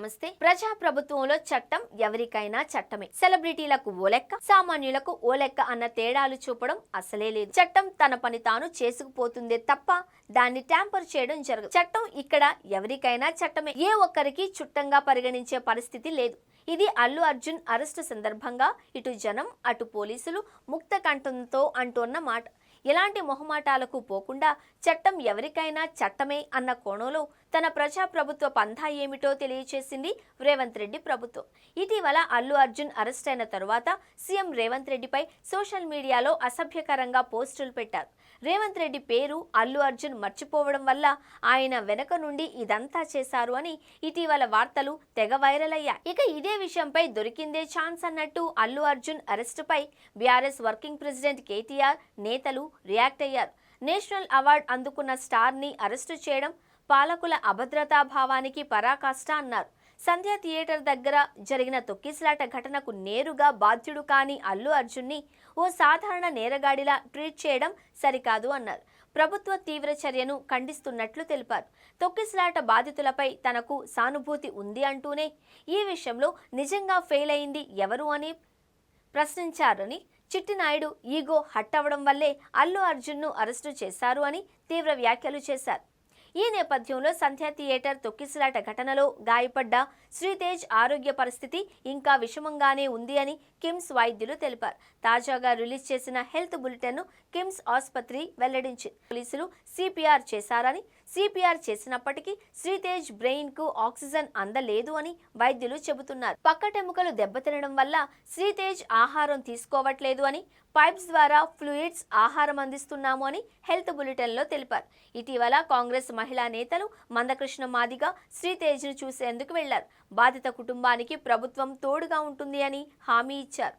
నమస్తే. ప్రజా ప్రభుత్వంలో చట్టం ఎవరికైనా చట్టమే. సెలబ్రిటీలకు ఓ లెక్క సామాన్యులకు ఓ లెక్క అన్న తేడాలు చూపడం అసలే లేదు. చట్టం తన పని తాను చేసుకుపోతుందే తప్ప దాన్ని ట్యాంపర్ చేయడం జరగదు. చట్టం ఇక్కడ ఎవరికైనా చట్టమే. ఏ ఒక్కరికి చుట్టంగా పరిగణించే పరిస్థితి లేదు. ఇది అల్లు అర్జున్ అరెస్టు సందర్భంగా ఇటు జనం అటు పోలీసులు ముక్త కంఠంతో అంటున్న మాట. ఎలాంటి మొహమాటాలకు పోకుండా చట్టం ఎవరికైనా చట్టమే అన్న కోణంలో తన ప్రజా ప్రభుత్వ పంథా ఏమిటో తెలియచేసింది రేవంత్ రెడ్డి ప్రభుత్వం. ఇటీవల అల్లు అర్జున్ అరెస్ట్ అయిన తరువాత సీఎం రేవంత్ రెడ్డిపై సోషల్ మీడియాలో అసభ్యకరంగా పోస్టులు పెట్టారు. రేవంత్ రెడ్డి పేరు అల్లు అర్జున్ మర్చిపోవడం వల్ల ఆయన వెనక నుండి ఇదంతా చేశారు అని ఇటీవల వార్తలు తెగ వైరల్ అయ్యాయి. ఇక ఇదే విషయంపై దొరికిందే ఛాన్స్ అన్నట్టు అల్లు అర్జున్ అరెస్టుపై బీఆర్ఎస్ వర్కింగ్ ప్రెసిడెంట్ కేటీఆర్ నేతలు రియాక్ట్ అయ్యారు. నేషనల్ అవార్డు అందుకున్న స్టార్ని అరెస్టు చేయడం పాలకుల అభద్రతా భావానికి పరాకాష్ట అన్నారు. సంధ్య థియేటర్ దగ్గర జరిగిన తొక్కిసలాట ఘటనకు నేరుగా బాధ్యుడు కాని అల్లు అర్జున్ని ఓ సాధారణ నేరగాడిలా ట్రీట్ చేయడం సరికాదు అన్నారు. ప్రభుత్వ తీవ్ర చర్యను ఖండిస్తున్నట్లు తెలిపారు. తొక్కిసలాట బాధితులపై తనకు సానుభూతి ఉంది అంటూనే ఈ విషయంలో నిజంగా ఫెయిల్ అయింది ఎవరు అని ప్రశ్నించారని చిట్టినాయుడు ఈగో హట్ అవ్వడం వల్లే అల్లు అర్జున్ను అరెస్టు చేశారు అని తీవ్ర వ్యాఖ్యలు చేశారు. ఈ నేపథ్యంలో సంధ్యా థియేటర్ తొక్కిసలాట ఘటనలో గాయపడ్డ శ్రీతేజ్ ఆరోగ్య పరిస్థితి ఇంకా విషమంగానే ఉంది అని కిమ్స్ వైద్యులు తెలిపారు. తాజాగా రిలీజ్ చేసిన హెల్త్ బులెటిన్ను కిమ్స్ ఆసుపత్రి వెల్లడించింది. పోలీసులు సిపిఆర్ చేశారని సిపిఆర్ చేసినప్పటికీ శ్రీతేజ్ బ్రెయిన్కు ఆక్సిజన్ అందలేదు అని వైద్యులు చెబుతున్నారు. పక్కటెముకలు దెబ్బతినడం వల్ల శ్రీతేజ్ ఆహారం తీసుకోవట్లేదు అని పైప్స్ ద్వారా ఫ్లూయిడ్స్ ఆహారం అందిస్తున్నాము అని హెల్త్ బులెటిన్లో తెలిపారు. ఇటీవల కాంగ్రెస్ మహిళా నేతలు మందకృష్ణ మాదిగ శ్రీతేజ్ను చూసేందుకు వెళ్ళారు. బాధిత కుటుంబానికి ప్రభుత్వం తోడుగా ఉంటుంది అని హామీ ఇచ్చారు.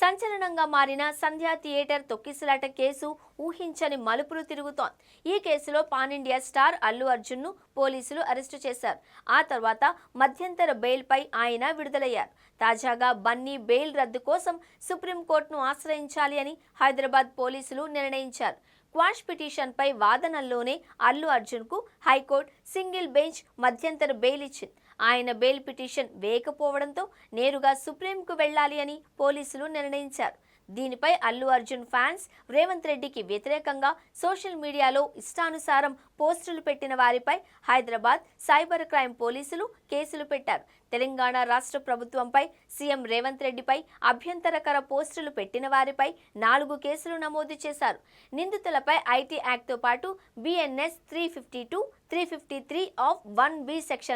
సంచలనంగా మారిన సంధ్యా థియేటర్ తొక్కిసలాట కేసు ఊహించని మలుపులు తిరుగుతోంది. ఈ కేసులో పాన్ ఇండియా స్టార్ అల్లు అర్జున్ను పోలీసులు అరెస్టు చేశారు. ఆ తర్వాత మధ్యంతర బెయిల్పై ఆయన విడుదలయ్యారు. తాజాగా బన్నీ బెయిల్ రద్దు కోసం సుప్రీంకోర్టును ఆశ్రయించాలి అని హైదరాబాద్ పోలీసులు నిర్ణయించారు. క్వాష్ పిటిషన్పై వాదనల్లోనే అల్లు అర్జున్కు హైకోర్టు సింగిల్ బెంచ్ మధ్యంతర బెయిల్ ఇచ్చింది. ఆయన బెయిల్ పిటిషన్ వేయకపోవడంతో నేరుగా సుప్రీంకు వెళ్ళాలి అని పోలీసులు నిర్ణయించారు. దీనిపై అల్లు అర్జున్ ఫ్యాన్స్ రేవంత్ రెడ్డికి వ్యతిరేకంగా సోషల్ మీడియాలో ఇష్టానుసారం పోస్టులు పెట్టిన వారిపై హైదరాబాద్ సైబర్ క్రైమ్ పోలీసులు కేసులు పెట్టారు. తెలంగాణ రాష్ట్ర ప్రభుత్వంపై సీఎం రేవంత్ రెడ్డిపై అభ్యంతరకర పోస్టులు పెట్టిన వారిపై నాలుగు కేసులు నమోదు చేశారు. నిందితులపై ఐటీ యాక్ట్తో పాటు BNS three fifty two three fifty three of one B section